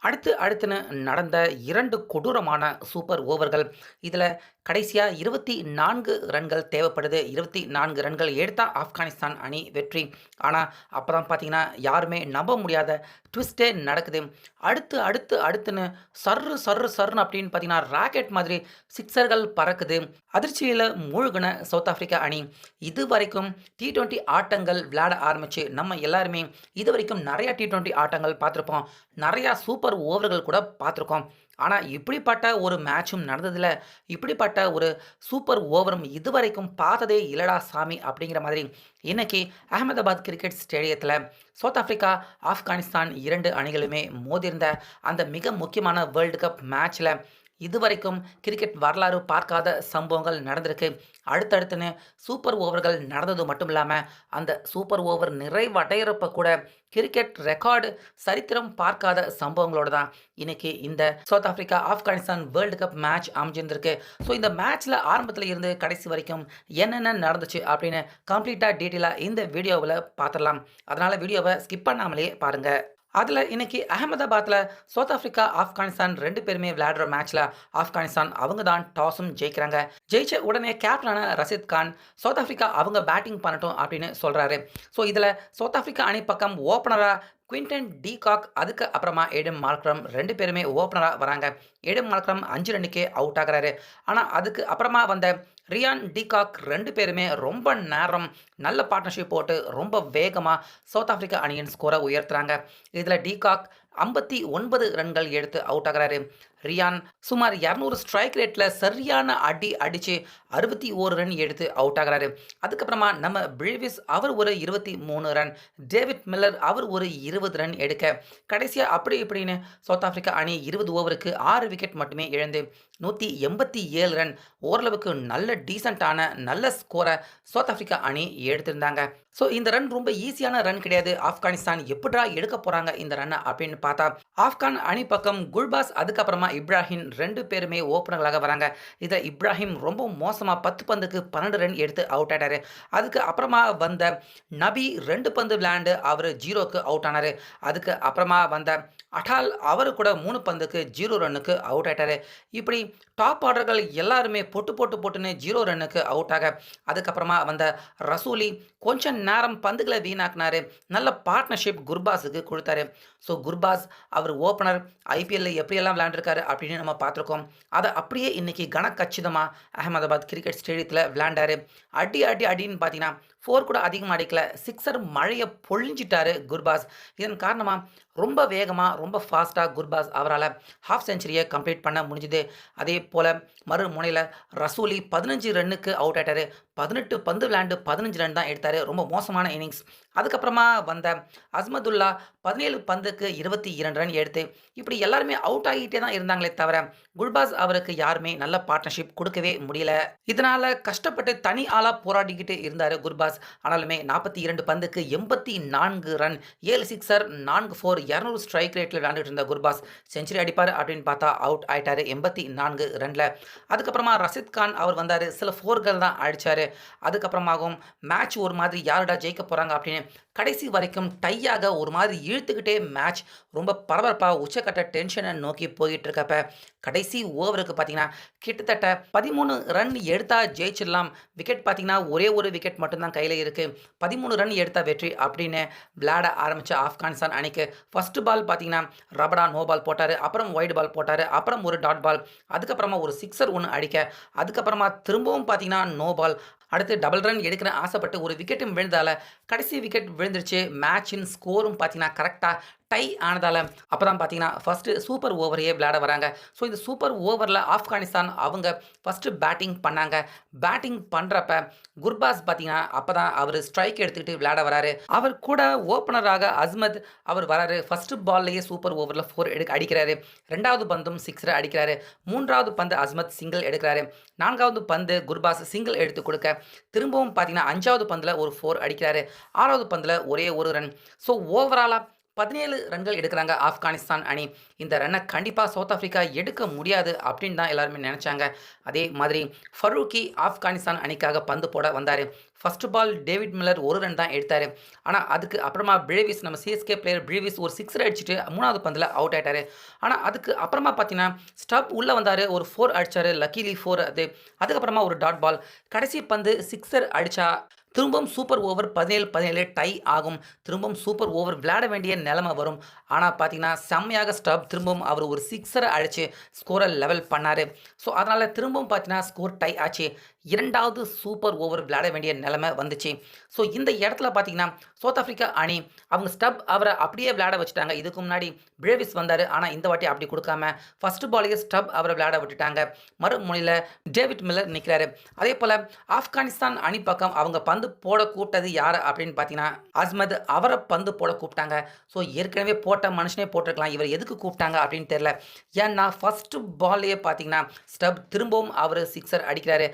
அடுத்து அடுத்துன்னு நடந்த இரண்டு கொடூரமான சூப்பர் ஓவர்கள். இதில் கடைசியாக இருபத்தி நான்கு ரன்கள் தேவைப்படுது. 24 ரன்கள் எடுத்தால் ஆப்கானிஸ்தான் அணி வெற்றி. ஆனால் அப்போ தான் பார்த்தீங்கன்னா, யாருமே நம்ப முடியாத ட்விஸ்ட்டே நடக்குது. அடுத்து அடுத்து அடுத்துன்னு சர்ரு சர்ரு சர்ருன்னு அப்படின்னு பார்த்தீங்கன்னா, ராக்கெட் மாதிரி சிக்ஸர்கள் பறக்குது. அதிர்ச்சியில் மூழ்கின சவுத் ஆஃப்ரிக்கா அணி. இதுவரைக்கும் டி20 ஆட்டங்கள் விளையாட ஆரம்பிச்சு, நம்ம எல்லாருமே இது வரைக்கும் நிறையா டி ட்வெண்ட்டி ஆட்டங்கள் பார்த்துருப்போம் நிறையா சூப்பர் ஓவர்கள் கூட பார்த்துருக்கோம் ஆனால் இப்படிப்பட்ட ஒரு மேட்சும் நடந்ததில்ல. இப்படிப்பட்ட ஒரு சூப்பர் ஓவரும் இதுவரைக்கும் பார்த்ததே இல்லடா சாமி! அப்படிங்கிற மாதிரி இன்னைக்கு அகமதாபாத் கிரிக்கெட் ஸ்டேடியத்தில் சவுத் ஆஃப்ரிக்கா ஆப்கானிஸ்தான் இரண்டு அணிகளுமே மோதிருந்த அந்த மிக முக்கியமான வேர்ல்டு கப் மேட்ச்சில் இதுவரைக்கும் கிரிக்கெட் வரலாறு பார்க்காத சம்பவங்கள் நடந்திருக்கு. அடுத்தடுத்துன்னு சூப்பர் ஓவர்கள் நடந்தது மட்டும் இல்லாமல் அந்த சூப்பர் ஓவர் நிறைவடையறப்ப கூட கிரிக்கெட் ரெக்கார்டு சரித்திரம் பார்க்காத சம்பவங்களோட தான் இன்னைக்கு இந்த South Africa, Afghanistan world cup match அமைஞ்சிருந்திருக்கு. So இந்த மேட்ச்சில் ஆரம்பத்தில் இருந்து கடைசி வரைக்கும் என்னென்ன நடந்துச்சு அப்படின்னு கம்ப்ளீட்டாக டீட்டெயிலாக இந்த வீடியோவில் பார்த்துடலாம் அதனால் வீடியோவை ஸ்கிப் பண்ணாமலே பாருங்கள் அதில் இன்னைக்கு அகமதாபாத்தில் சவுத் ஆப்பிரிக்கா, ஆப்கானிஸ்தான் ரெண்டு பேருமே விளையாடுற மேட்ச்ல ஆப்கானிஸ்தான் அவங்க தான் டாஸும் ஜெயிக்கிறாங்க. ஜெயிச்ச உடனே கேப்டனான ரஷீத் கான் சவுத் ஆப்பிரிக்கா அவங்க பேட்டிங் பண்ணட்டும் அப்படின்னு சொல்றாரு. ஸோ இதில் சவுத் ஆப்பிரிக்கா அணி பக்கம் ஓப்பனராக குவின்டன் டிகாக் அதுக்கு அப்புறமா ஏடம் மார்க்ரம் ரெண்டு பேருமே ஓப்பனராக வராங்க. ஏடம் மார்க்ரம் அஞ்சு ரன்னுக்கே அவுட் ஆகுறாரு. ஆனால் அதுக்கு அப்புறமா வந்த ரியான் டிகாக் ரெண்டு பேருமே ரொம்ப நேரம் நல்ல பார்ட்னர்ஷிப் போட்டு ரொம்ப வேகமாக சவுத் ஆஃப்ரிக்கா அணியின் ஸ்கோரை உயர்த்துறாங்க. இதில் டிகாக் ஐம்பத்தி ஒன்பது ரன்கள் எடுத்து அவுட் ஆகிறாரு ரியான் சுமார் 200 ஸ்ட்ரைக் ரேட்டில் சரியான அடி அடித்து அறுபத்தி ஓரு ரன் எடுத்து அவுட் ஆகுறாரு. அதுக்கப்புறமா நம்ம பிரேவிஸ் அவர் ஒரு 23 ரன், டேவிட் மில்லர் அவர் ஒரு 20 ரன் எடுக்க, கடைசியாக அப்படி இப்படின்னு சவுத் ஆஃப்ரிக்கா அணி 20 ஓவருக்கு ஆறு விக்கெட் மட்டுமே இழந்து 187 ரன் ஓரளவுக்கு நல்ல டீசென்ட்டான நல்ல ஸ்கோரை சவுத் ஆஃப்ரிக்கா அணி எடுத்திருந்தாங்க. ஸோ இந்த ரன் ரொம்ப ஈஸியான ரன் கிடையாது. ஆப்கானிஸ்தான் எப்படா எடுக்க போகிறாங்க இந்த ரன்னை அப்படின்னு பார்த்தா, ஆப்கான் அணி பக்கம் குல்பாஸ் அதுக்கப்புறமா இப்ராஹிம் ரெண்டு பேருமே ஓப்பனர்களாக வராங்க. இதை இப்ராஹிம் ரொம்ப மோசமாக பத்து பந்துக்கு 12 ரன் எடுத்து அவுட் ஆகிட்டார் அதுக்கு அப்புறமா வந்த நபி ரெண்டு பந்து விளையாண்டு அவர் ஜீரோக்கு அவுட் ஆனாரு. அதுக்கு அப்புறமா வந்த அடால் அவரு கூட மூணு பந்துக்கு ஜீரோ ரன்னுக்கு அவுட் ஆகிட்டார் இப்படி டாப் ஆர்டர்கள் எல்லாருமே பொட்டு போட்டு போட்டுன்னு ஜீரோ ரன்னுக்கு அவுட் ஆக, அதுக்கப்புறமா வந்த ரசூலி கொஞ்சம் நேரம் பந்துகளை வீணாக்குனாரு. நல்ல பார்ட்னர்ஷிப் குர்பாஸுக்கு கொடுத்தாரு ஸோ குர்பாஸ் அவர் ஓப்பனர் ஐபிஎல்ல எப்படியெல்லாம் விளையாண்டுருக்காரு அப்படின்னு நம்ம பார்த்துருக்கோம். அத அப்படியே இன்னைக்கு கனக்கச்சிதமாக அகமதாபாத் கிரிக்கெட் ஸ்டேடியத்தில் விளையாண்டாரு. அடி அடி அடின்னு பார்த்தீங்கன்னா, ஃபோர் கூட அதிகமா அடிக்கல. சிக்ஸர் மழைய பொழிஞ்சிட்டாரு குர்பாஸ். இதன் காரணமா ரொம்ப வேகமாக ரொம்ப ஃபாஸ்ட்டாக குர்பாஸ் அவரால் ஹாஃப் செஞ்சுரியை கம்ப்ளீட் பண்ண முடிஞ்சுது அதே போல் மறுமுனையில் ரசூலி 15 ரன்னுக்கு அவுட் ஆகிட்டார் பதினெட்டு பந்து விளையாண்டு 15 ரன் தான் எடுத்தார் ரொம்ப மோசமான இன்னிங்ஸ். அதுக்கப்புறமா வந்த அஸ்மதுல்லா 17 பந்துக்கு 22 ரன் எடுத்து, இப்படி எல்லாருமே அவுட் ஆகிட்டே தான் இருந்தாங்களே தவிர, குல்பாஸ் அவருக்கு யாருமே நல்ல பார்ட்னர்ஷிப் கொடுக்கவே முடியல. இதனால் கஷ்டப்பட்டு தனி ஆளாக போராடிக்கிட்டு இருந்தார் குர்பாஸ். ஆனாலுமே 42 பந்துக்கு 84 ரன், ஏழு சிக்ஸர், நான்கு ஃபோர், 200 ஸ்ட்ரைக் ரேட்டில் விளையாண்டுட்டு இருந்த குர்பாஸ் செஞ்சுரி அடிப்பார் அப்படின்னு பார்த்தா அவுட் ஆயிட்டாரு 84 ரன்ல. அதுக்கப்புறமா ரஷீத் கான் அவர் வந்தார் சில ஃபோர்கள் தான் அடிச்சாரு. அதுக்கப்புறமாகவும் மேட்ச் ஒரு மாதிரி யாருடா ஜெயிக்க போகிறாங்க அப்படின்னு கடைசி வரைக்கும் டையாக ஒரு மாதிரி இழுத்துக்கிட்டே மேட்ச் ரொம்ப பரபரப்பாக உச்சக்கட்ட டென்ஷனை நோக்கி போயிட்டு இருக்கப்ப, கடைசி ஓவருக்கு பார்த்தீங்கன்னா, கிட்டத்தட்ட 13 ரன் எடுத்தா ஜெயிச்சிடலாம். விக்கெட் பார்த்தீங்கன்னா, ஒரே ஒரு விக்கெட் மட்டும்தான் கையில் இருக்குது பதிமூணு ரன் எடுத்தா வெற்றி அப்படின்னு விளையாட ஆரம்பித்த ஆப்கானிஸ்தான் அணிக்கு ஃபஸ்ட்டு பால் பார்த்தீங்கன்னா, ரபடா நோ பால் போட்டார் அப்புறம் ஒயிட் பால் போட்டார் அப்புறம் ஒரு டாட் பால். அதுக்கப்புறமா ஒரு சிக்ஸர் ஒன்று அடிக்க, அதுக்கப்புறமா திரும்பவும் பார்த்தீங்கன்னா, நோ பால். அடுத்து டபுள் ரன் எடுக்கிற ஆசைப்பட்டு ஒரு விக்கெட்டும் விழுந்தால கடைசி விக்கெட் விழுந்துருச்சு. மேட்சின் ஸ்கோரும் பார்த்தீங்கன்னா, கரெக்டாக டை ஆனதால, அப்பதான் பார்த்தீங்கன்னா, ஃபஸ்ட்டு சூப்பர் ஓவரையே விளையாட வராங்க. ஸோ இந்த சூப்பர் ஓவரில் ஆப்கானிஸ்தான் அவங்க ஃபஸ்ட்டு பேட்டிங் பண்ணாங்க. பேட்டிங் பண்ணுறப்ப குர்பாஸ் பார்த்தீங்கன்னா, அப்போ தான் அவர் ஸ்ட்ரைக் எடுத்துக்கிட்டு விளையாட வராரு. அவர் கூட ஓப்பனராக அஸ்மத் அவர் வராரு. ஃபஸ்ட்டு பால்லையே சூப்பர் ஓவரில் ஃபோர் எடு அடிக்கிறாரு. ரெண்டாவது பந்தும் சிக்ஸர அடிக்கிறாரு. மூன்றாவது பந்து அஸ்மத் சிங்கிள் எடுக்கிறாரு. நான்காவது பந்து குர்பாஸ் சிங்கிள் எடுத்து கொடுக்க, திரும்பவும் பார்த்தீங்கன்னா, அஞ்சாவது பந்தில் ஒரு ஃபோர் அடிக்கிறாரு. ஆறாவது பந்தில் ஒரே ஒரு ரன். ஸோ ஓவராலாக பதினேழு ரன்கள் எடுக்கிறாங்க ஆப்கானிஸ்தான் அணி. இந்த ரன்னை கண்டிப்பாக சவுத் ஆஃப்ரிக்கா எடுக்க முடியாது அப்படின்னு தான் எல்லாருமே நினச்சாங்க. அதே மாதிரி ஃபரூக்கி ஆப்கானிஸ்தான் அணிக்காக பந்து போட வந்தார். ஃபர்ஸ்ட் பால் டேவிட் மில்லர் ஒரு ரன் தான் எடுத்தார். ஆனால் அதுக்கு அப்புறமா பிரேவிஸ் நம்ம சிஎஸ்கே பிளேயர் பிரேவிஸ் ஒரு சிக்ஸர் அடிச்சுட்டு மூணாவது பந்தில் அவுட் ஆகிட்டார் ஆனால் அதுக்கு அப்புறமா பார்த்தீங்கன்னா ஸ்டப் உள்ளே வந்தார் ஒரு ஃபோர் அடித்தார் லக்கிலி ஃபோர் அது. அதுக்கப்புறமா ஒரு டாட் பால் கடைசி பந்து சிக்ஸர் அடித்தா திரும்பவும் சூப்பர் ஓவர் பதினேழு பதினேழு டை ஆகும். திரும்பவும் சூப்பர் ஓவர் விளையாட வேண்டிய நிலைமை வரும். ஆனால் பார்த்தீங்கன்னா செம்மையாக ஸ்டப் திரும்பவும் அவர் ஒரு சிக்ஸரை அழித்து ஸ்கோரை லெவல் பண்ணார். ஸோ அதனால் திரும்பவும் பார்த்தீங்கன்னா ஸ்கோர் டை ஆச்சு. இரண்டாவது சூப்பர் ஓவர் விளையாட வேண்டிய நிலைமை வந்துச்சு. ஸோ இந்த இடத்துல பார்த்தீங்கன்னா சவுத் ஆஃப்ரிக்கா அணி அவங்க ஸ்டப் அவரை அப்படியே விளையாட வச்சுட்டாங்க. இதுக்கு முன்னாடி பிரேவிஸ் வந்தார். ஆனால் இந்த வாட்டி அப்படி கொடுக்காம ஃபர்ஸ்ட் பாலேயே ஸ்டப் அவரை விளையாட விட்டுட்டாங்க. மறுமுனையில் டேவிட் மில்லர் நிற்கிறாரு அதே போல் ஆப்கானிஸ்தான் அணி பக்கம் அவங்க பந்து போட கூப்பிட்டது யார் அப்படின்னு பார்த்தீங்கன்னா அஸ்மத் அவரை பந்து போட கூப்பிட்டாங்க. ஸோ ஏற்கனவே போட்ட மனுஷனே போட்டிருக்கலாம். இவர் எதுக்கு கூப்பிட்டாங்க அப்படின்னு தெரில ஏன்னா ஃபர்ஸ்ட் பால்லையே பார்த்தீங்கன்னா ஸ்டப் திரும்பவும் அவர் சிக்ஸர் அடிக்கிறாரு.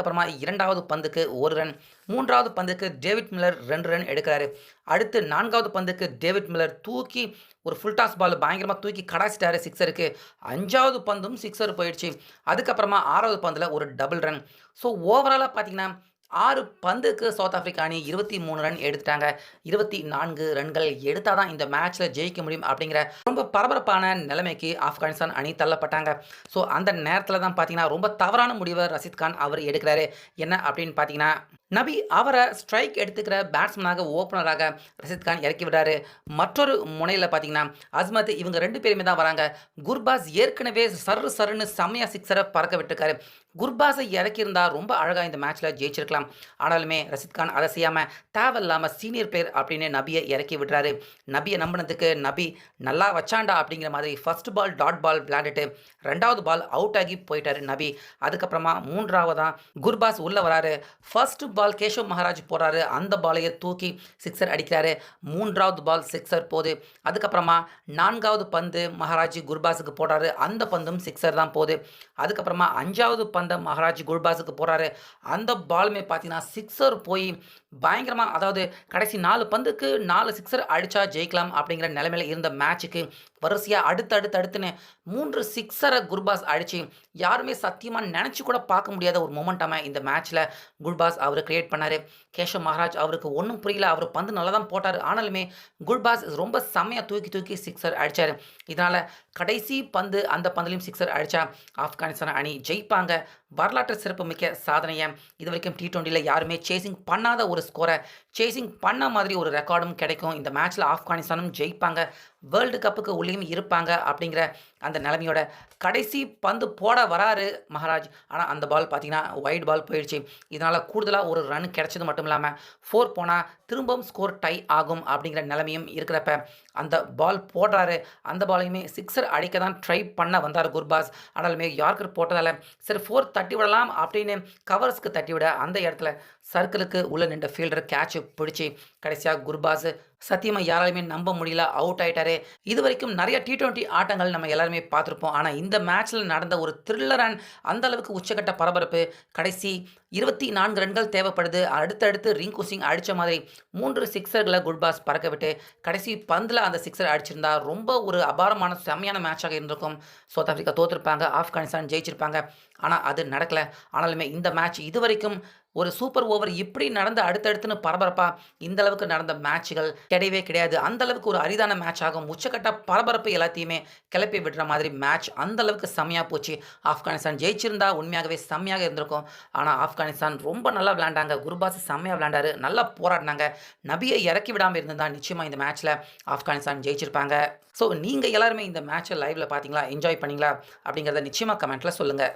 அதுக்கப்புறமா இரண்டாவது பந்துக்கு ஒரு ரன் மூன்றாவது பந்துக்கு டேவிட் மில்லர் ரெண்டு ரன் எடுக்கிறாரு. அடுத்து நான்காவது பந்துக்கு டேவிட் மில்லர் தூக்கி ஒரு ஃபுல் டாஸ் பால் பயங்கரமாக தூக்கி கடாச்சிட்டாரு சிக்ஸருக்கு. அஞ்சாவது பந்தும் சிக்ஸர் போயிடுச்சு. அதுக்கப்புறமா ஆறாவது பந்தில் ஒரு டபுள் ரன் ஸோ ஓவராலாக பார்த்தீங்கன்னா ஆறு பந்துக்கு சவுத் ஆஃப்ரிக்கா அணி இருபத்தி மூணு ரன் எடுத்துட்டாங்க. இருபத்தி நான்கு ரன்கள் எடுத்தால் தான் இந்த மேட்ச்சில் ஜெயிக்க முடியும் அப்படிங்கிற ரொம்ப பரபரப்பான நிலைமைக்கு ஆப்கானிஸ்தான் அணி தள்ளப்பட்டாங்க. ஸோ அந்த நேரத்தில் தான் பார்த்தீங்கன்னா ரொம்ப தவறான முடிவை ரஷித் கான் அவர் எடுக்கிறாரு. என்ன அப்படின்னு பார்த்தீங்கன்னா நபி அவரை ஸ்ட்ரைக் எடுத்துக்கிற பேட்ஸ்மேனாக ஓப்பனராக ரஷித் கான் இறக்கி விடுறாரு. மற்றொரு முனையில் பார்த்தீங்கன்னா அஸ்மத் இவங்க ரெண்டு பேருமே தான் வராங்க. குர்பாஸ் ஏற்கனவே சரு சருன்னு செம்மையா சிக்ஸரை பறக்க விட்டுருக்காரு. குர்பாஸை இறக்கியிருந்தா ரொம்ப அழகாக இந்த மேட்ச்சில் ஜெயிச்சிருக்கலாம். ஆனாலுமே ரஷித் கான் அதை செய்யாமல் தேவையில்லாமல் சீனியர் பிளேயர் அப்படின்னு நபியை இறக்கி விடுறாரு. நபியை நம்பினதுக்கு நபி நல்லா வச்சாண்டா அப்படிங்கிற மாதிரி ஃபர்ஸ்ட் பால் டாட் பால் விளையாண்டுட்டு ரெண்டாவது பால் அவுட் ஆகி போயிட்டாரு நபி. அதுக்கப்புறமா மூன்றாவதான் குர்பாஸ் உள்ளே வராரு. ஃபர்ஸ்ட் பால் கேஷவ் மகாராஜ் போடுறாரு அந்த பாலையை தூக்கி சிக்ஸர் அடிக்கிறாரு. மூன்றாவது பால் சிக்ஸர் போகுது. அதுக்கப்புறமா நான்காவது பந்து மகாராஜ் குர்பாஸுக்கு போடுறாரு. அந்த பந்தும் சிக்ஸர் தான் போகுது. அதுக்கப்புறமா அஞ்சாவது பந்து மகாராஜ் குல்பாஸுக்கு போகிறாரு அந்த பாலுமே பார்த்தீங்கன்னா சிக்ஸர் போய் பயங்கரமாக அதாவது கடைசி நாலு பந்துக்கு நாலு சிக்ஸர் அடித்தா ஜெயிக்கலாம் அப்படிங்கிற நிலைமையில இருந்த மேட்ச்சுக்கு வரிசையாக அடுத்து அடுத்து அடுத்துன்னு மூன்று சிக்ஸரை குர்பாஸ் அடித்து யாருமே சத்தியமாக நினச்சி கூட பார்க்க முடியாத ஒரு மொமெண்டமாக இந்த மேட்ச்சில் குல்பாஸ் அவர் கிரியேட் பண்ணார். கேஷவ் மகாராஜ் அவருக்கு ஒன்றும் புரியல. அவர் பந்து நல்லா தான் போட்டார். ஆனாலுமே குல்பாஸ் ரொம்ப செம்மையாக தூக்கி தூக்கி சிக்ஸர் அடித்தார் இதனால் கடைசி பந்து அந்த பந்துலையும் சிக்ஸர் அடித்தா ஆப்கானிஸ்தான் அணி ஜெயிப்பாங்க. வரலாற்று சிறப்புமிக்க சாதனையை? இது வரைக்கும் டி டுவெண்ட்டியில் யாருமே சேசிங் பண்ணாத ஒரு ஸ்கோரை சேசிங் பண்ண மாதிரி ஒரு ரெக்கார்டும் கிடைக்கும். இந்த மேட்ச்சில் ஆப்கானிஸ்தானும் ஜெயிப்பாங்க. வேர்ல்டு கப்புக்கு உள்ளேயும் இருப்பாங்க அப்படிங்கிற அந்த நிலைமையோட கடைசி பந்து போட வராரு மகாராஜ். ஆனால் அந்த பால் பார்த்தீங்கன்னா ஒயிட் பால் போயிடுச்சு இதனால் கூடுதலாக ஒரு ரன் கிடைச்சது மட்டும் இல்லாமல் ஃபோர் போனால் திரும்பவும் ஸ்கோர் டை ஆகும் அப்படிங்கிற நிலைமையும் இருக்கிறப்ப அந்த பால் போடுறாரு. அந்த பாலையுமே சிக்ஸர் அடிக்க தான் ட்ரை பண்ண வந்தார் குர்பாஸ். ஆனாலுமே யார்கர் போட்டதால் சரி ஃபோர் தட்டி விடலாம் அப்படின்னு கவர்ஸ்க்கு தட்டி விட அந்த இடத்துல சர்க்கிளுக்கு உள்ள நின்ற ஃபீல்டர் கேட்ச் பிடிச்சி கடைசியாக குர்பாஸ் சத்தியமாக யாராலுமே நம்ப முடியல அவுட் ஆகிட்டாரு இது வரைக்கும் நிறைய டி டுவெண்ட்டி ஆட்டங்கள் நம்ம எல்லாருமே பார்த்துருப்போம். ஆனால் இந்த மேட்ச்சில் நடந்த ஒரு த்ரில்லர் அண்ட் அந்த அளவுக்கு உச்சக்கட்ட பரபரப்பு கடைசி இருபத்தி நான்கு ரன்கள் தேவைப்படுது. அடுத்தடுத்து ரிங்கு சிங் அடித்த மாதிரி மூன்று சிக்ஸர்களை குட்பாஸ் பறக்க விட்டு கடைசி பந்தில் அந்த சிக்ஸர் அடிச்சிருந்தா ரொம்ப ஒரு அபாரமான செம்மையான மேட்சாக இருந்திருக்கும். சவுத் ஆஃப்ரிக்கா தோற்றுருப்பாங்க ஆப்கானிஸ்தான் ஜெயிச்சிருப்பாங்க. ஆனால் அது நடக்கலை. ஆனாலுமே இந்த மேட்ச் இது வரைக்கும் ஒரு சூப்பர் ஓவர் இப்படி நடந்த அடுத்தடுத்துன்னு பரபரப்பாக இந்த அளவுக்கு நடந்த மேட்ச்கள் கிடையவே கிடையாது. அந்த அளவுக்கு ஒரு அரிதான மேட்ச் ஆகும். உச்சக்கட்ட பரபரப்பு எல்லாத்தையுமே கிளப்பி விடுற மாதிரி மேட்ச் அந்த அளவுக்கு செம்மையாக போச்சு. ஆப்கானிஸ்தான் ஜெயிச்சிருந்தா உண்மையாகவே செம்மையாக இருந்திருக்கும். ஆனால் ஆப்கானிஸ்தான் ரொம்ப நல்லா விளையாண்டாங்க. குருபாஸ் செம்மையாக விளையாண்டாரு. நல்லா போராடினாங்க. நபியை இறக்கி விடாமல் இருந்திருந்தா நிச்சயமாக இந்த மேட்ச்சில் ஆப்கானிஸ்தான் ஜெயிச்சிருப்பாங்க. ஸோ நீங்கள் எல்லாருமே இந்த மேட்ச்சை லைவில் பார்த்தீங்களா? என்ஜாய் பண்ணீங்களா? அப்படிங்கிறத நிச்சயமாக கமெண்ட்டில் சொல்லுங்கள்